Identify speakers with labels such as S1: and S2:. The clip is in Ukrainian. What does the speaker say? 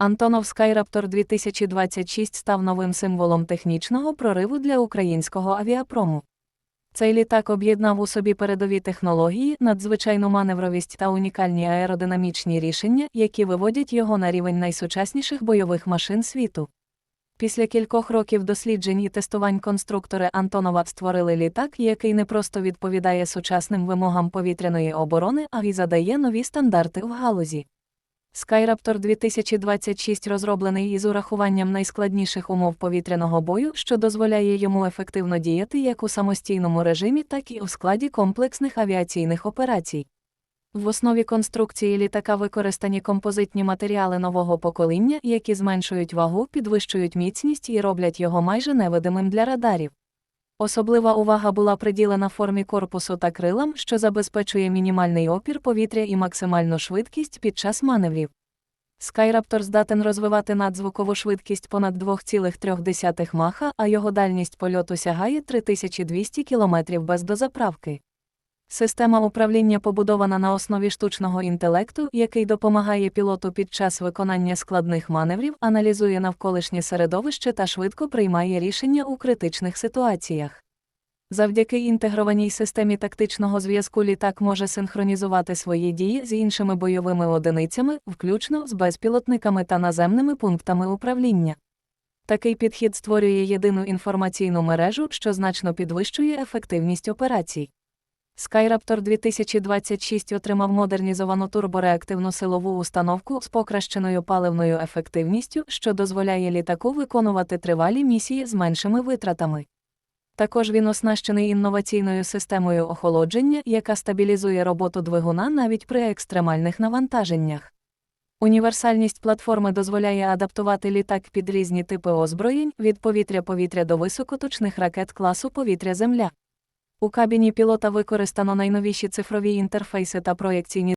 S1: Антонов Skyraptor 2026 став новим символом технічного прориву для українського авіапрому. Цей літак об'єднав у собі передові технології, надзвичайну маневровість та унікальні аеродинамічні рішення, які виводять його на рівень найсучасніших бойових машин світу. Після кількох років досліджень і тестувань конструктори Антонова створили літак, який не просто відповідає сучасним вимогам повітряної оборони, а й задає нові стандарти в галузі. Skyraptor 2026 розроблений із урахуванням найскладніших умов повітряного бою, що дозволяє йому ефективно діяти як у самостійному режимі, так і у складі комплексних авіаційних операцій. В основі конструкції літака використані композитні матеріали нового покоління, які зменшують вагу, підвищують міцність і роблять його майже невидимим для радарів. Особлива увага була приділена формі корпусу та крилам, що забезпечує мінімальний опір повітря і максимальну швидкість під час маневрів. Skyraptor здатен розвивати надзвукову швидкість понад 2,3 маха, а його дальність польоту сягає 3200 км без дозаправки. Система управління побудована на основі штучного інтелекту, який допомагає пілоту під час виконання складних маневрів, аналізує навколишнє середовище та швидко приймає рішення у критичних ситуаціях. Завдяки інтегрованій системі тактичного зв'язку літак може синхронізувати свої дії з іншими бойовими одиницями, включно з безпілотниками та наземними пунктами управління. Такий підхід створює єдину інформаційну мережу, що значно підвищує ефективність операцій. Skyraptor 2026 отримав модернізовану турбореактивну силову установку з покращеною паливною ефективністю, що дозволяє літаку виконувати тривалі місії з меншими витратами. Також він оснащений інноваційною системою охолодження, яка стабілізує роботу двигуна навіть при екстремальних навантаженнях. Універсальність платформи дозволяє адаптувати літак під різні типи озброєнь від повітря-повітря до високоточних ракет класу повітря-Земля. У кабіні пілота використано найновіші цифрові інтерфейси та проєкційні